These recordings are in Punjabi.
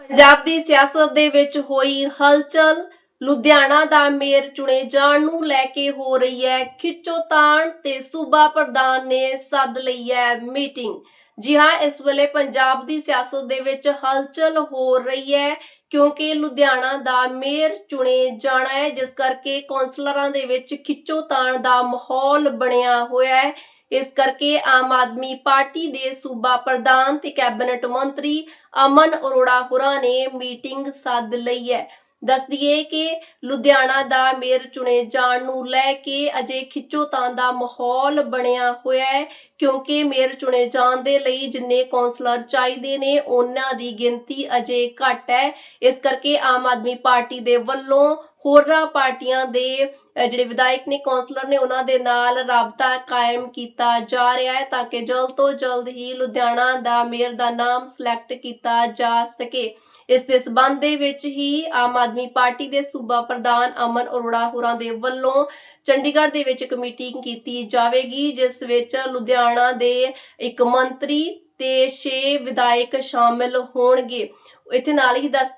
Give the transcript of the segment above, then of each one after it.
ਪੰਜਾਬ ਦੀ ਸਿਆਸਤ ਦੇ ਵਿੱਚ ਹੋਈ ਹਲਚਲ, ਲੁਧਿਆਣਾ ਦਾ ਮੇਅਰ ਚੁਣੇ ਜਾਣ ਨੂੰ ਲੈ ਕੇ ਹੋ ਰਹੀ ਹੈ ਖਿੱਚੋਤਾਣ ਤੇ ਸੂਬਾ ਪ੍ਰਧਾਨ ਨੇ ਸੱਦ ਲਈ ਹੈ ਮੀਟਿੰਗ। ਜੀ ਹਾਂ, ਇਸ ਵੇਲੇ ਪੰਜਾਬ ਦੀ ਸਿਆਸਤ ਦੇ ਵਿੱਚ ਹਲਚਲ ਹੋ ਰਹੀ ਹੈ ਕਿਉਂਕਿ ਲੁਧਿਆਣਾ ਦਾ ਮੇਅਰ ਚੁਣੇ ਜਾਣਾ ਹੈ, ਜਿਸ ਕਰਕੇ ਕੌਂਸਲਰਾਂ ਦੇ ਵਿੱਚ ਖਿੱਚੋਤਾਣ ਦਾ ਮਾਹੌਲ ਬਣਿਆ ਹੋਇਆ ਹੈ। ਇਸ ਕਰਕੇ ਆਮ ਆਦਮੀ ਪਾਰਟੀ ਦੇ ਸੂਬਾ ਪ੍ਰਧਾਨ ਤੇ ਕੈਬਨਿਟ ਮੰਤਰੀ ਅਮਨ ਅਰੋੜਾ ਹੋਰਾਂ ਨੇ ਮੀਟਿੰਗ ਸੱਦ ਲਈ ਹੈ। ਦੱਸ ਦਈਏ ਕਿ ਲੁਧਿਆਣਾ ਦਾ ਮੇਅਰ ਚੁਣੇ ਜਾਣ ਨੂੰ ਲੈ ਕੇ ਅਜੇ ਖਿੱਚੋਤਾਣ ਦਾ ਮਾਹੌਲ ਬਣਿਆ ਹੋਇਆ ਹੈ, ਕਿਉਂਕਿ ਮੇਅਰ ਚੁਣੇ ਜਾਣ ਦੇ ਲਈ ਜਿੰਨੇ ਕੌਂਸਲਰ ਚਾਹੀਦੇ ਨੇ, ਉਹਨਾਂ ਦੀ ਗਿਣਤੀ ਅਜੇ ਘੱਟ ਹੈ। ਇਸ ਕਰਕੇ ਆਮ ਆਦਮੀ ਪਾਰਟੀ ਦੇ ਵੱਲੋਂ ਹੋਰਨਾਂ ਪਾਰਟੀਆਂ ਦੇ ਜਿਹੜੇ ਵਿਧਾਇਕ ਨੇ, ਕੌਂਸਲਰ ਨੇ, ਉਹਨਾਂ ਦੇ ਨਾਲ ਰਾਬਤਾ ਕਾਇਮ ਕੀਤਾ ਜਾ ਰਿਹਾ ਹੈ ਤਾਂ ਕਿ ਜਲਦ ਤੋਂ ਜਲਦ ਹੀ ਲੁਧਿਆਣਾ ਦਾ ਮੇਅਰ ਦਾ ਨਾਮ ਸਿਲੈਕਟ ਕੀਤਾ ਜਾ ਸਕੇ। ਇਸ ਦੇ ਸਬੰਧ ਦੇ ਵਿੱਚ ਹੀ ਆਮ ਆਦਮੀ ਪਾਰਟੀ ਦੇ ਸੂਬਾ ਪ੍ਰਧਾਨ ਅਮਨ ਅਰੋੜਾ ਹੋਰਾਂ ਦੇ ਵੱਲੋਂ ਚੰਡੀਗੜ੍ਹ ਦੇ ਵਿੱਚ ਇੱਕ ਮੀਟਿੰਗ ਕੀਤੀ ਜਾਵੇਗੀ, ਜਿਸ ਵਿੱਚ ਲੁਧਿਆਣਾ ਦੇ ਇੱਕ ਮੰਤਰੀ ਤੇ 6 ਵਿਧਾਇਕ ਸ਼ਾਮਿਲ ਹੋਣਗੇ। ਇੱਥੇ ਨਾਲ ਹੀ ਦੱਸ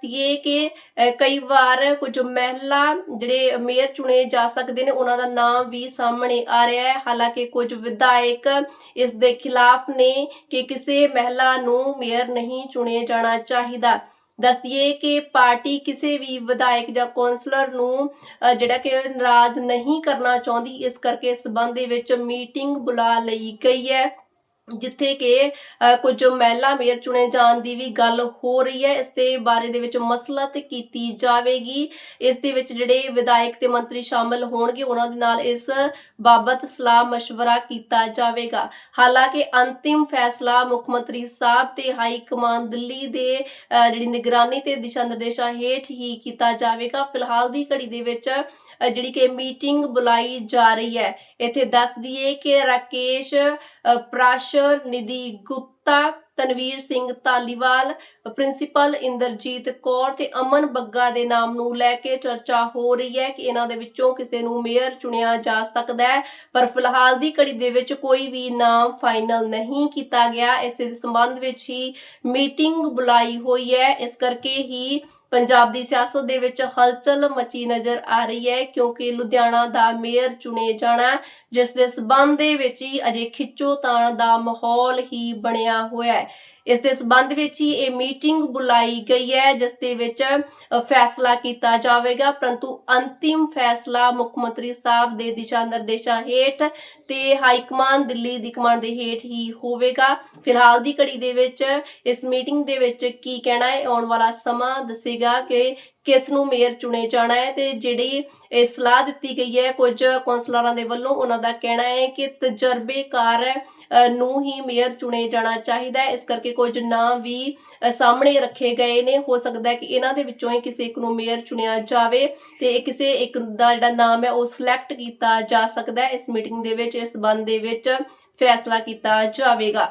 ਕਿ ਕਈ ਵਾਰ ਕੁਝ ਮਹਿਲਾ ਜਿਹੜੇ ਮੇਅਰ ਚੁਣੇ ਜਾ ਸਕਦੇ ਨੇ, ਉਹਨਾਂ ਦਾ ਨਾਮ ਵੀ ਸਾਹਮਣੇ ਆ ਰਿਹਾ ਹੈ। ਹਾਲਾਂਕਿ ਕੁਝ ਵਿਧਾਇਕ ਇਸ ਦੇ ਖਿਲਾਫ ਨੇ ਕਿ ਕਿਸੇ ਮਹਿਲਾ ਨੂੰ ਮੇਅਰ ਨਹੀਂ ਚੁਣੇ ਜਾਣਾ ਚਾਹੀਦਾ। ਦੱਸ ਦਈਏ ਕਿ ਪਾਰਟੀ ਕਿਸੇ ਵੀ ਵਿਧਾਇਕ ਜਾਂ ਕੌਂਸਲਰ ਨੂੰ ਅਹ, ਜਿਹੜਾ ਕਿ ਨਾਰਾਜ਼ ਨਹੀਂ ਕਰਨਾ ਚਾਹੁੰਦੀ ਇਸ ਕਰਕੇ ਇਸ ਸੰਬੰਧ ਦੇ ਵਿੱਚ ਮੀਟਿੰਗ ਬੁਲਾ ਲਈ ਗਈ ਹੈ। ਜਿੱਥੇ ਕਿ ਕੁਝ ਮਹਿਲਾ ਮੇਅਰ ਚੁਣੇ ਜਾਣ ਦੀ ਵੀ ਗੱਲ ਹੋ ਰਹੀ ਹੈ। ਇਸ ਦੇ ਬਾਰੇ ਦੇ ਵਿੱਚ ਮਸਲਤ ਕੀਤੀ ਜਾਵੇਗੀ। ਇਸ ਦੇ ਵਿੱਚ ਜਿਹੜੇ ਵਿਧਾਇਕ ਤੇ ਮੰਤਰੀ ਸ਼ਾਮਲ ਹੋਣਗੇ, ਉਹਨਾਂ ਦੇ ਨਾਲ ਇਸ ਬਾਬਤ ਸਲਾਹ مشਵਰਾ ਕੀਤਾ ਜਾਵੇਗਾ। ਹਾਲਾਂਕਿ ਅੰਤਿਮ ਫੈਸਲਾ ਮੁੱਖ ਮੰਤਰੀ ਸਾਹਿਬ ਤੇ ਹਾਈ ਕਮਾਂਡ ਦਿੱਲੀ ਦੇ ਜਿਹੜੀ ਨਿਗਰਾਨੀ ਤੇ ਦਿਸ਼ਾ ਨਿਰਦੇਸ਼ਾਂ ਹੇਠ ਹੀ ਕੀਤਾ ਜਾਵੇਗਾ। ਫਿਲਹਾਲ ਦੀ ਘੜੀ ਦੇ ਵਿੱਚ ਜਿਹੜੀ ਕਿ ਮੀਟਿੰਗ ਬੁਲਾਈ ਜਾ ਰਹੀ ਹੈ। ਇੱਥੇ ਦੱਸ ਦਈਏ ਕਿ ਰਾਕੇਸ਼ ਪ੍ਰਾਸ਼ ਪ੍ਰਾਸ਼ਰ ਨਿਧੀ ਗੁਪਤਾ ਤਨਵੀਰ ਸਿੰਘ ਧਾਲੀਵਾਲ ਪ੍ਰਿੰਸੀਪਲ ਇੰਦਰਜੀਤ ਕੌਰ ਤੇ ਅਮਨ ਬੱਗਾ ਦੇ ਨਾਮ ਨੂੰ ਲੈ ਕੇ ਚਰਚਾ ਹੋ ਰਹੀ ਹੈ ਕਿ ਇਹਨਾਂ ਦੇ ਵਿੱਚੋਂ ਕਿਸੇ ਨੂੰ ਮੇਅਰ ਚੁਣਿਆ ਜਾ ਸਕਦਾ ਹੈ। ਪਰ ਫਿਲਹਾਲ ਦੀ ਘੜੀ ਦੇ ਵਿੱਚ ਕੋਈ ਵੀ ਨਾਮ ਫਾਈਨਲ ਨਹੀਂ ਕੀਤਾ ਗਿਆ। ਇਸ ਦੇ ਸੰਬੰਧ ਵਿੱਚ ਹੀ ਮੀਟਿੰਗ ਬੁਲਾਈ ਹੋਈ ਹੈ। ਇਸ ਕਰਕੇ ਹੀ ਪੰਜਾਬ ਦੀ ਸਿਆਸਤ ਦੇ ਵਿੱਚ ਹਲਚਲ ਮਚੀ ਨਜ਼ਰ ਆ ਰਹੀ ਹੈ ਕਿਉਂਕਿ ਲੁਧਿਆਣਾ ਦਾ ਮੇਅਰ ਚੁਣੇ ਜਾਣਾ ਜਿਸ ਦੇ ਸਬੰਧ ਦੇ ਵਿੱਚ ਹੀ ਅਜੇ ਖਿੱਚੋ ਤਾਣ ਦਾ ਮਾਹੌਲ ਹੀ ਬਣਿਆ ਹੋਇਆ ਹੈ ਇਸ ਦੇ ਸਬੰਧ ਵਿੱਚ ਹੀ ਇਹ ਮੀਟਿੰਗ ਬੁਲਾਈ ਗਈ ਹੈ, ਜਿਸ ਦੇ ਵਿੱਚ ਫੈਸਲਾ ਕੀਤਾ ਜਾਵੇਗਾ। ਪਰੰਤੂ ਅੰਤਿਮ ਫੈਸਲਾ ਮੁੱਖ ਮੰਤਰੀ ਸਾਹਿਬ ਦੇ ਦਿਸ਼ਾ ਨਿਰਦੇਸ਼ਾਂ ਹੇਠ ਤੇ ਹਾਈ ਕਮਾਂਡ ਦਿੱਲੀ ਦੀ ਕਮਾਂਡ ਦੇ ਹੇਠ ਹੀ ਹੋਵੇਗਾ। ਫਿਲਹਾਲ ਦੀ ਘੜੀ ਦੇ ਵਿੱਚ ਇਸ ਮੀਟਿੰਗ ਦੇ ਵਿੱਚ ਕੀ ਕਹਿਣਾ ਹੈ, ਆਉਣ ਵਾਲਾ ਸਮਾਂ ਦੱਸੇਗਾ ਕਿ ਕਿਸ ਨੂੰ ਮੇਅਰ ਚੁਣੇ ਜਾਣਾ ਹੈ ਤੇ ਜਿਹੜੀ ਇਹ ਸਲਾਹ ਦਿੱਤੀ ਗਈ ਹੈ, ਕੁਝ ਕੌਂਸਲਰਾਂ ਦੇ ਵੱਲੋਂ ਉਹਨਾਂ ਦਾ ਕਹਿਣਾ ਹੈ ਕਿ ਤਜਰਬੇਕਾਰ ਨੂੰ ਹੀ ਮੇਅਰ ਚੁਣੇ ਜਾਣਾ ਚਾਹੀਦਾ ਹੈ। ਇਸ ਕਰਕੇ ਕੁਝ ਨਾਮ ਵੀ ਸਾਹਮਣੇ ਰੱਖੇ ਗਏ ਨੇ। ਹੋ ਸਕਦਾ ਹੈ ਕਿ ਇਹਨਾਂ ਦੇ ਵਿੱਚੋਂ ਹੀ ਕਿਸੇ ਇੱਕ ਨੂੰ ਮੇਅਰ ਚੁਣਿਆ ਜਾਵੇ ਤੇ ਕਿਸੇ ਇੱਕ ਦਾ ਜਿਹੜਾ ਨਾਮ ਹੈ ਉਹ ਸਿਲੈਕਟ ਕੀਤਾ ਜਾ ਸਕਦਾ ਹੈ। ਇਸ ਮੀਟਿੰਗ ਦੇ ਵਿੱਚ, ਇਸ ਸੰਬੰਧ ਦੇ ਵਿੱਚ ਫੈਸਲਾ ਕੀਤਾ ਜਾਵੇਗਾ।